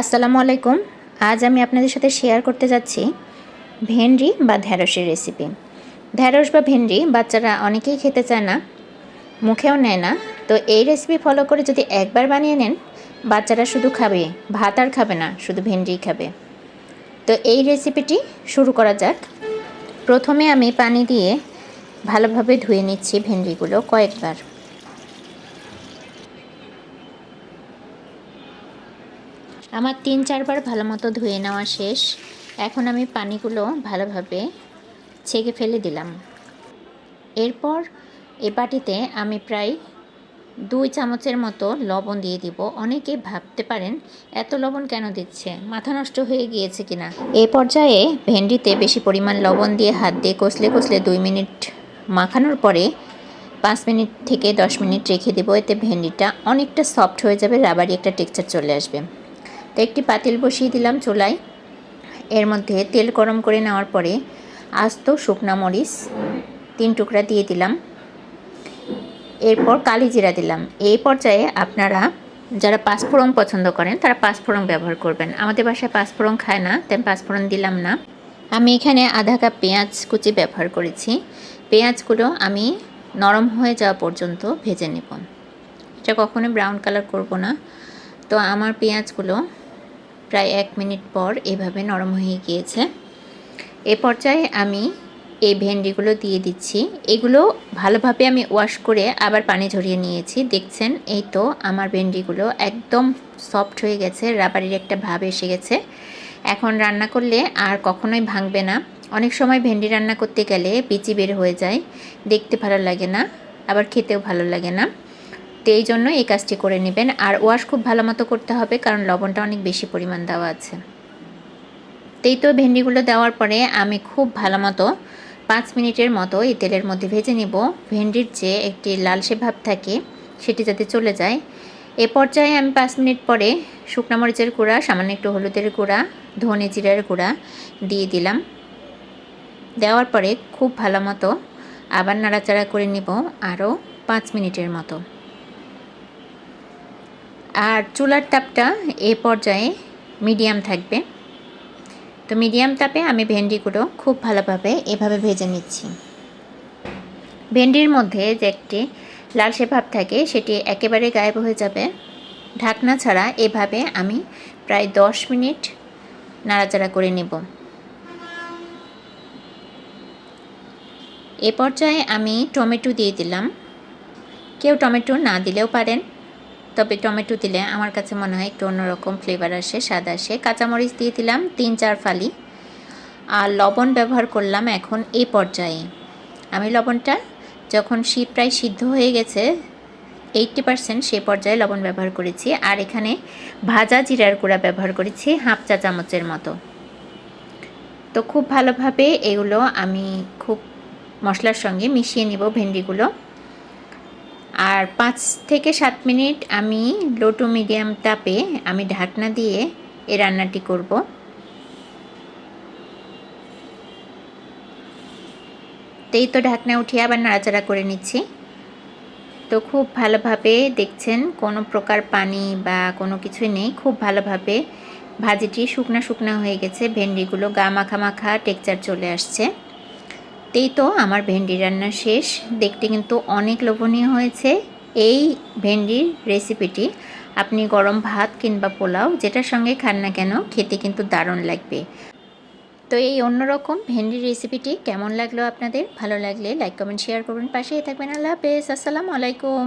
আসসালামু আলাইকুম। আজ আমি আপনাদের সাথে শেয়ার করতে যাচ্ছি ভেন্ডি বা ঢ্যাঁড়সের রেসিপি ঢ্যাঁড়স বা ভেন্ডি বাচ্চারা অনেকেই খেতে চায় না, মুখেও নেয় না। তো এই রেসিপি ফলো করে যদি একবার বানিয়ে নেন, বাচ্চারা শুধু খাবে, ভাত আর খাবে না, শুধু ভেন্ডিই খাবে। তো এই রেসিপিটি শুরু করা যাক। প্রথমে আমি পানি দিয়ে ভালোভাবে ধুয়ে নিচ্ছি ভেন্ডিগুলো কয়েকবার। আমার তিন চারবার ভালো মতো ধুয়ে নেওয়া শেষ। এখন আমি পানিগুলো ভালোভাবে ছেঁকে ফেলে দিলাম। এরপর এ বাটিতে আমি প্রায় দুই চামচের মতো লবণ দিয়ে দিব। অনেকে ভাবতে পারেন, এত লবণ কেন দিচ্ছে? মাথা নষ্ট হয়ে গিয়েছে কিনা? এ পর্যায়ে ভেন্ডিতে বেশি পরিমাণ লবণ দিয়ে হাত দিয়ে কষলে কষলে দুই মিনিট মাখানোর পরে পাঁচ মিনিট থেকে দশ মিনিট রেখে দেবো। এতে ভেন্ডিটা অনেকটা সফট হয়ে যাবে, রাবারি একটা টেক্সচার চলে আসবে। তো একটি পাতিল বসিয়ে দিলাম চুলায়। এর মধ্যে তেল গরম করে নেওয়ার পরে আস্ত শুকনা মরিচ তিন টুকরা দিয়ে দিলাম। এরপর কালি জিরা দিলাম। এই পর্যায়ে আপনারা যারা পাঁচফোড়ন পছন্দ করেন, তারা পাঁচফোড়ন ব্যবহার করবেন। আমাদের বাসায় পাঁচফোড়ন খায় না তাই পাঁচফোড়ন দিলাম না। আমি এখানে আধা কাপ পেঁয়াজ কুচি ব্যবহার করেছি। পেঁয়াজগুলো আমি নরম হয়ে যাওয়া পর্যন্ত ভেজে নেব। এটা কখনোই ব্রাউন কালার করব না। তো আমার পেঁয়াজগুলো প্রায় এক মিনিট পর এভাবে নরম হয়ে গিয়েছে। এ পর্যায়ে আমি এই ভেন্ডিগুলো দিয়ে দিচ্ছি। এগুলো ভালোভাবে আমি ওয়াশ করে আবার পানি ঝরিয়ে নিয়েছি। দেখছেন, এই তো আমার ভেন্ডিগুলো একদম সফট হয়ে গেছে, রাবারের একটা ভাব এসে গেছে। এখন রান্না করলে আর কখনোই ভাঙবে না। অনেক সময় ভেন্ডি রান্না করতে গেলে বিচি বের হয়ে যায়, দেখতে ভালো লাগে না, আবার খেতেও ভালো লাগে না। তো এই জন্য এই কাজটি করে নেবেন। আর ওয়াশ খুব ভালো মতো করতে হবে, কারণ লবণটা অনেক বেশি পরিমাণ দেওয়া আছে। তেই তো ভেন্ডিগুলো দেওয়ার পরে আমি খুব ভালো মতো পাঁচ মিনিটের মতো এই তেলের মধ্যে ভেজে নিব। ভেন্ডির যে একটি লালসে ভাব থাকে, সেটি যাতে চলে যায়। এ পর্যায়ে আমি পাঁচ মিনিট পরে শুকনা মরিচের গুঁড়া, সামান্য একটু হলুদের গুঁড়া, ধনে জিরার গুঁড়া দিয়ে দিলাম। দেওয়ার পরে খুব ভালো মতো আবার নাড়াচাড়া করে নিব আরও পাঁচ মিনিটের মতো। আর চুলার তাপটা এ পর্যায়ে মিডিয়াম থাকবে। তো মিডিয়াম তাপে আমি ভেন্ডিগুলো খুব ভালোভাবে এভাবে ভেজে নিচ্ছি। ভেন্ডির মধ্যে যে একটি লালসে ভাব থাকে, সেটি একেবারে গায়েব হয়ে যাবে। ঢাকনা ছাড়া এভাবে আমি প্রায় দশ মিনিট নাড়াচাড়া করে নেব। এ পর্যায়ে আমি টমেটো দিয়ে দিলাম। কেউ টমেটো না দিলেও পারেন। তবে টমেটো দিলে আমার কাছে মনে হয় একটু অন্যরকম ফ্লেভার আসে, স্বাদ আসে। কাঁচামরিচ দিয়ে দিলাম তিন চার ফালি। আর লবণ ব্যবহার করলাম এখন এই পর্যায়ে। আমি লবণটা যখন শীত প্রায় সিদ্ধ হয়ে গেছে এইটটি পারসেন্ট সে পর্যায়ে লবণ ব্যবহার করেছি। আর এখানে ভাজা জিরার গুঁড়া ব্যবহার করেছি হাফ চা চামচের মতো। তো খুব ভালোভাবে এগুলো আমি খুব মশলার সঙ্গে মিশিয়ে নিব ভেন্ডিগুলো। আর পাঁচ থেকে সাত মিনিট আমি লো টু মিডিয়াম তাপে আমি ঢাকনা দিয়ে এই রান্নাটি করব। তেই তো ঢাকনা উঠিয়ে আবার নাড়াচাড়া করে নিচ্ছি। তো খুব ভালোভাবে দেখছেন কোনো প্রকার পানি বা কোনো কিছুই নেই। খুব ভালোভাবে ভাজিটি শুকনা শুকনা হয়ে গেছে। ভেন্ডিগুলো গা মাখা মাখা টেকচার চলে আসছে। তেই তো আমার ভেন্ডি রান্না শেষ। দেখতে কিন্তু অনেক লোভনীয় হয়েছে এই ভেন্ডির রেসিপিটি। আপনি গরম ভাত কিংবা পোলাও যেটার সঙ্গে খান না কেন, খেতে কিন্তু দারুণ লাগবে। তো এই অন্যরকম ভেন্ডির রেসিপিটি কেমন লাগল আপনাদের? ভালো লাগলে লাইক, কমেন্ট, শেয়ার করবেন পাশেই থাকবেন। আল্লাহ হাফেজ। আসসালামু আলাইকুম।